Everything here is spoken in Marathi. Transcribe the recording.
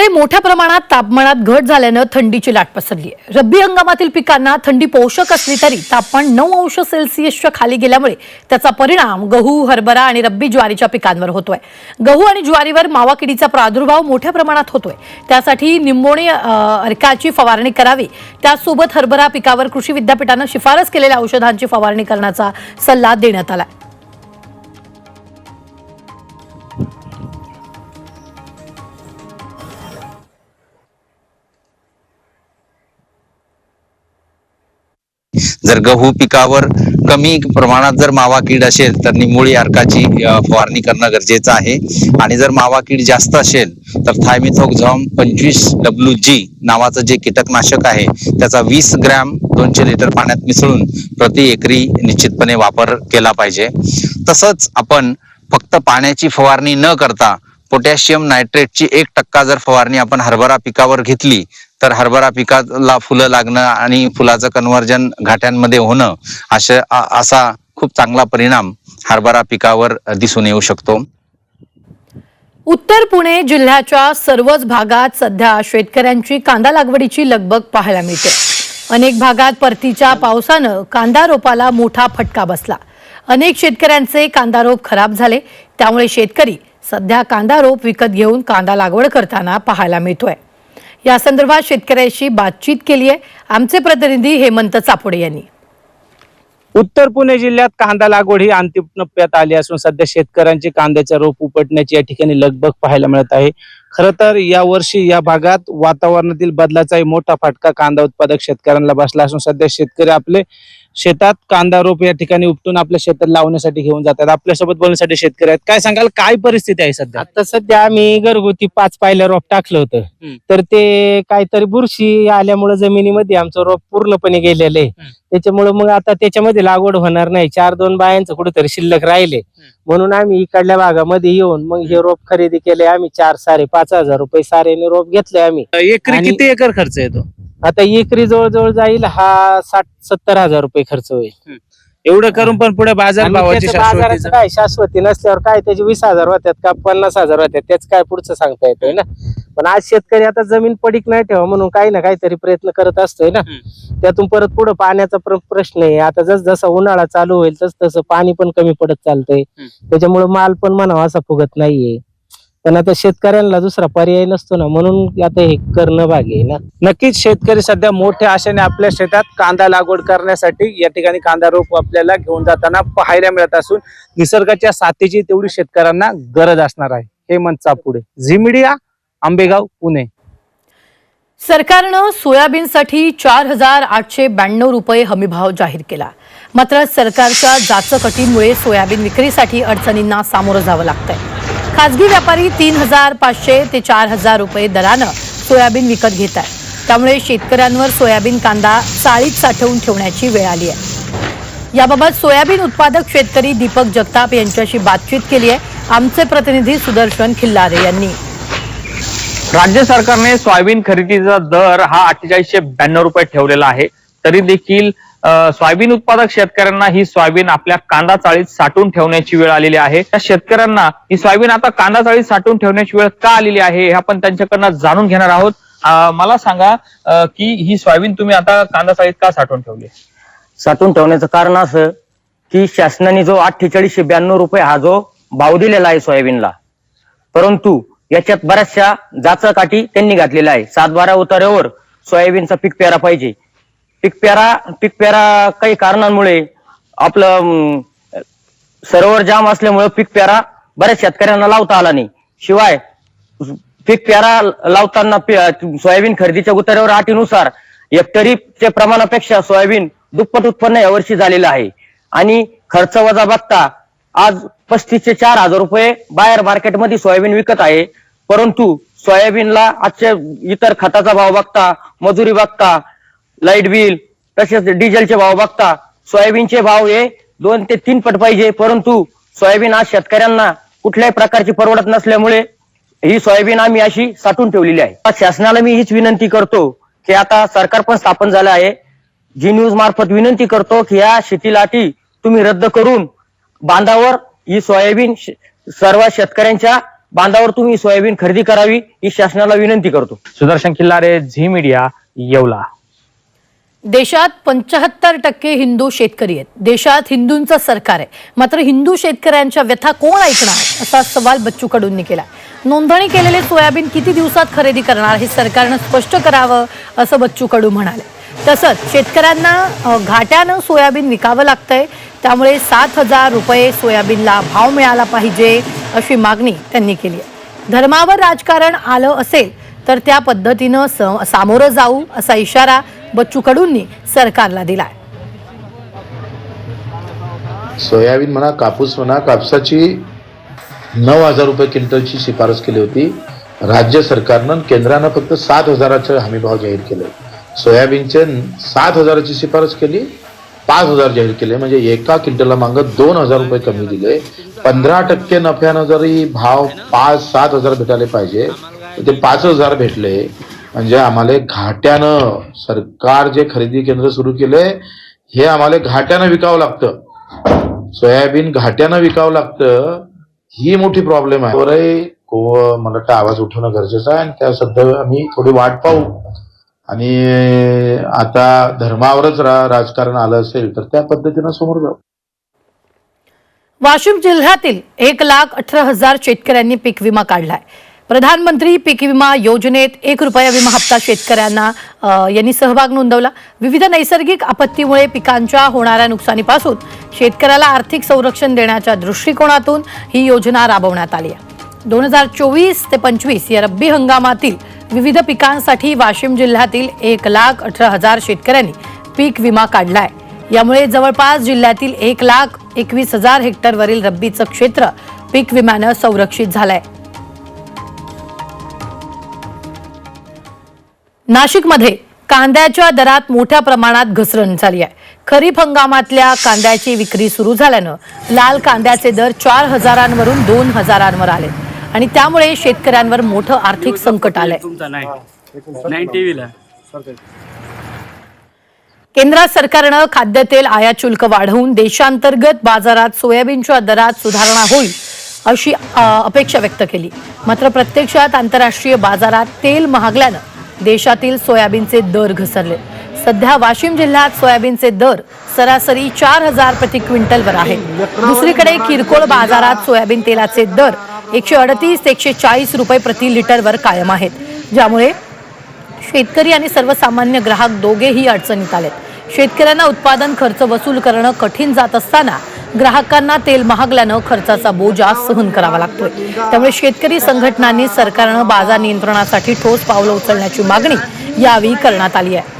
राज्यामध्ये मोठ्या प्रमाणात तापमानात घट झाल्यानं थंडीची लाट पसरली आहे रब्बी हंगामातील पिकांना थंडी पोषक असली तरी तापमान नऊ अंश सेल्सिअसच्या खाली गेल्यामुळे त्याचा परिणाम गहू हरभरा आणि रब्बी ज्वारीच्या पिकांवर होतोय. गहू आणि ज्वारीवर मावा किडीचा प्रादुर्भाव मोठ्या प्रमाणात होतोय. त्यासाठी निंबोणी अर्काची फवारणी करावी. त्यासोबत हरभरा पिकावर कृषी विद्यापीठानं शिफारस केलेल्या औषधांची फवारणी करण्याचा सल्ला देण्यात आला जर गहू पिकावर कमी प्रमाणात जर मावा कीड असेल तर निमुळी अर्काची फवारणी करणं गरजेचं आहे. आणि जर मावा कीड जास्त असेल तर थायमिथोक्झॉम पंचवीस डब्ल्यू जी नावाचं जे कीटकनाशक आहे त्याचा वीस ग्रॅम दोनशे लिटर पाण्यात मिसळून प्रति एकरी निश्चितपणे वापर केला पाहिजे. तसंच आपण फक्त पाण्याची फवारणी न करता पोटॅशियम नायट्रेटची एक टक्का जर फवारणी आपण हरभरा पिकावर घेतली तर हरभरा पिकाला फुलं लागणं आणि फुलाचं कन्वर्जन घाट्यांमध्ये होणं अशा असा खूप चांगला परिणाम हरभरा पिकावर दिसून येऊ शकतो. उत्तर पुणे जिल्ह्याच्या सर्वच भागात सध्या शेतकऱ्यांची कांदा लागवडीची लगबग पाहायला मिळते. अनेक भागात परतीच्या पावसानं कांदा रोपाला मोठा फटका बसला. अनेक शेतकऱ्यांचे कांदा रोप खराब झाले. त्यामुळे शेतकरी सध्या कांदा रोप विकत घेऊन कांदा लागवड करताना पाहायला मिळतोय. या संदर्भात शेतकऱ्यांशी बातचीत केली आहे. आमचे प्रतिनिधी हेमंत चापोडे यांनी. उत्तर पुणे जिल्ह्यात कांदा लागवड ही अंतिम टप्प्यात आली असून सध्या शेतकऱ्यांचे कांद्याचे रोप उपटण्याची या ठिकाणी लगबग पाहायला मिळत आहे. खरं तर या वर्षी या भागात वातावरणातील बदलाचाही मोठा फटका कांदा उत्पादक शेतकऱ्यांना बसला असून सध्या शेतकरी आपले शेतात कांदा रोप या ठिकाणी उपटून आपल्या शेतात लावण्यासाठी घेऊन जातात. आपल्यासोबत बोलण्यासाठी शेतकरी आहेत. काय सांगाल? काय परिस्थिती आहे सध्या? आता सध्या आम्ही घरगुती पाच पायलं रोप टाकलं होतं. तर ते काहीतरी बुरशी आल्यामुळे जमिनीमध्ये आमचं रोप पूर्णपणे गेलेलं आहे. त्याच्यामुळे मग आता त्याच्यामध्ये लागवड होणार नाही. चार दोन बायांचं कुठेतरी शिल्लक राहिले. म्हणून आम्ही इकडल्या भागामध्ये येऊन मग हे रोप खरेदी केले. आम्ही चार साडे पाच हजार रुपये सारेने रोप घेतले आम्ही. एकरी आणि- किती एकर खर्च येतो? आता एकरी जवळजवळ जाईल हा साठ सत्तर हजार रुपये खर्च होईल. एवढं करून पण पुढे बाजार आणि भावाची त्याचं बाजाराचं काय? शाश्वती नसल्यावर काय? त्याचे वीस हजार होत्यात का? पन्नास हजार होत्यात. त्याच काय पुढचं सांगता येतोय ना? पण आज शेतकरी आता जमीन पडीक नाही ठेवा म्हणून काही ना काहीतरी प्रयत्न करत असतोय ना? त्यातून परत पुढे पाण्याचा प्र- प्रश्न आहे. आता जस जसा उन्हाळा चालू होईल तस तसं पाणी पण कमी पडत चालतंय. त्याच्यामुळे माल पण म्हणावा असा फुगत नाहीये. पण आता शेतकऱ्यांना दुसरा पर्याय नसतो ना म्हणून आता हे करणं भाग आहे ना. नक्कीच शेतकरी सध्या मोठ्या आशेने आपल्या शेतात कांदा लागवड करण्यासाठी या ठिकाणी कांदा रोप आपल्याला घेऊन जाताना पाहायला मिळत असून निसर्गाच्या साथीची तेवढी शेतकऱ्यांना गरज असणार आहे. Hemant Chapude Zee media Ambegaon Pune. सरकारनं सोयाबीनसाठी चार हजार आठशे ब्याण्णव रुपये हमीभाव जाहीर केला. मात्र सरकारच्या जाचकटीमुळे सोयाबीन विक्रीसाठी अडचणींना सामोरं जावं लागतंय. खासगी व्यापारी तीन हजार पाचशे ते चार हजार रुपये दरानं सोयाबीन विकत घेत आहेत. त्यामुळे शेतकऱ्यांवर सोयाबीन कांदा चाळीत साठवून ठेवण्याची वेळ आली आहे. याबाबत सोयाबीन उत्पादक शेतकरी दीपक जगताप यांच्याशी बातचीत केली आहे. आमचे प्रतिनिधी सुदर्शन खिल्लारे यांनी. राज्य सरकारने सोयाबीन खरेदीचा दर हा अठ्ठेचाळीसशे ब्याण्णव रुपये ठेवलेला आहे. तरी देखील सोयाबीन उत्पादक शेतकऱ्यांना ही सोयाबीन आपल्या कांदा चाळीत साठवून ठेवण्याची वेळ आलेली आहे. त्या शेतकऱ्यांना ही सोयाबीन आता कांदा चाळीत साठवून ठेवण्याची वेळ का आलेली आहे हे आपण त्यांच्याकडनं जाणून घेणार आहोत. मला सांगा की ही सोयाबीन तुम्ही आता कांदा चाळीत का साठवून ठेवली? साठवून ठेवण्याचं कारण असं की शासनाने जो अठ्ठेचाळीसशे ब्याण्णव रुपये हा जो भाव दिलेला आहे सोयाबीनला परंतु याच्यात बऱ्याचशा जाचकाठी त्यांनी घातलेल्या आहे सात बारा उतार्यावर सोयाबीनचा पीक पेरा पाहिजे. पीक पेरा पीक पेरा काही कारणांमुळे आपलं सरोवर जाम असल्यामुळे पीक पेरा बऱ्याच शेतकऱ्यांना लावता आला नाही. शिवाय पीक पेरा लावताना पे- सोयाबीन खरेदीच्या उतार्यावर अटीनुसार हेक्टरीच्या प्रमाणापेक्षा सोयाबीन दुप्पट उत्पन्न यावर्षी झालेलं आहे. आणि खर्च वजा बघता आज पस्तीस ते चार हजार रुपये बाहेर मार्केटमध्ये सोयाबीन विकत आहे. परंतु सोयाबीनला आजच्या इतर खताचा भाव बघता मजुरी बघता लाइट बिल तसेच डिझेलचे भाव बघता सोयाबीनचे भाव हे दोन ते तीन पट पाहिजे परंतु सोयाबीन आज शेतकऱ्यांना कुठल्याही प्रकारची परवडत नसल्यामुळे ही सोयाबीन आम्ही अशी साठवून ठेवलेली आहे. शासनाला मी हीच विनंती करतो की आता सरकार पण स्थापन झालं आहे. जी न्यूज मार्फत विनंती करतो की या शेतीला अटी तुम्ही रद्द करून बांधावर ही सोयाबीन सर्व शेतकऱ्यांच्या बांधावर तुम्ही सोयाबीन खरेदी करावी ही शासनाला विनंती करतो. Sudarshan Khillare Zee media Yeola. देशात पंचाहत्तर टक्के हिंदू शेतकरी आहेत. देशात हिंदूंचं सरकार आहे. मात्र हिंदू शेतकऱ्यांच्या व्यथा कोण ऐकणार? असा सवाल बच्चू कडूंनी केला नोंदणी केलेले सोयाबीन किती दिवसात खरेदी करणार हे सरकारनं स्पष्ट करावं असं बच्चू कडू म्हणाले. तसंच शेतकऱ्यांना घाट्यानं सोयाबीन विकावं लागतंय. त्यामुळे सात हजार रुपये सोयाबीनला भाव मिळाला पाहिजे अशी मागणी त्यांनी केली आहे. धर्मावर राजकारण आलं असेल तर त्या पद्धतीनं स- सामोरं जाऊ असा इशारा बच्चू कडूंनी सरकारला दिलाय. सोयाबीन म्हणा कापूस म्हणा कापसाची नऊ हजार रुपये क्विंटलची शिफारस केली होती. राज्य सरकारनं केंद्रानं फक्त सात हजाराचा हमीभाव जाहीर केले. सोयाबीनचे सात हजाराची शिफारस केली पाच हजार जाहीर केले. म्हणजे एका क्विंटलला मागं दोन हजार रुपये कमी दिले. पंधरा टक्के नफ्यानं जरी भाव पाच सात हजार भेटायला पाहिजे ते पाच हजार भेटले. म्हणजे आम्हाला घाट्यानं सरकार जे खरेदी केंद्र सुरू केले हे आम्हाला घाट्यानं विकावं लागतं. सोयाबीन घाट्यानं विकावं लागतं ही मोठी प्रॉब्लेम आहे. बरं को मला वाटतं आवाज उठवणं गरजेचं आहे आणि त्या सध्या आम्ही थोडी वाट पाहू. आणि आता धर्मावरच रा, राजकारण आलं असेल तर त्या पद्धतीनं समोर जाऊ. वाशिम जिल्ह्यातील एक लाख अठरा हजार शेतकऱ्यांनी पीक विमा काढलाय. प्रधानमंत्री पीक विमा योजनेत एक रुपया विमा हप्ता शेतकऱ्यांना यांनी सहभाग नोंदवला. विविध नैसर्गिक आपत्तीमुळे पिकांच्या होणाऱ्या नुकसानीपासून शेतकऱ्याला आर्थिक संरक्षण देण्याच्या दृष्टिकोनातून ही योजना राबवण्यात आली आहे. दोन हजार चोवीस ते पंचवीस या रब्बी हंगामातील विविध पिकांसाठी वाशिम जिल्ह्यातील एक लाख अठरा हजार शेतकऱ्यांनी पीक विमा काढला आहे यामुळे जवळपास जिल्ह्यातील एक लाख एकवीस हजार हेक्टरवरील रब्बीचं क्षेत्र पीक विम्यानं संरक्षित झालं आहे नाशिकमध्ये कांद्याच्या दरात मोठ्या प्रमाणात घसरण झाली आहे. खरीप हंगामातल्या कांद्याची विक्री सुरू झाल्यानं लाल कांद्याचे दर चार हजारांवरून दोन हजारांवर आले. आणि त्यामुळे शेतकऱ्यांवर मोठं आर्थिक संकट आलंय. केंद्र सरकारनं खाद्यतेल आयात शुल्क वाढवून देशांतर्गत बाजारात सोयाबीनच्या दरात सुधारणा होईल अशी अ, अपेक्षा व्यक्त केली. मात्र प्रत्यक्षात आंतरराष्ट्रीय बाजारात तेल महागल्यानं देशातील सोयाबीनचे दर घसरले. सध्या वाशिम जिल्ह्यात सोयाबीनचे दर सरासरी चार हजार प्रति क्विंटलवर आहेत दुसरीकडे किरकोळ बाजारात सोयाबीन तेलाचे दर एकशे अडतीस ते एकशे चाळीस रुपये प्रति लिटरवर कायम आहेत. ज्यामुळे शेतकरी आणि सर्वसामान्य ग्राहक दोघेही अडचणीत आलेत. शेतकऱ्यांना उत्पादन खर्च वसूल करणं कठीण जात असताना ग्राहकांना तेल महागल्यानं खर्चाचा बोजा सहन करावा लागतोय. त्यामुळे शेतकरी संघटनांनी सरकारनं बाजार नियंत्रणासाठी ठोस पावलं उचलण्याची मागणी यावेळी करण्यात आली आहे.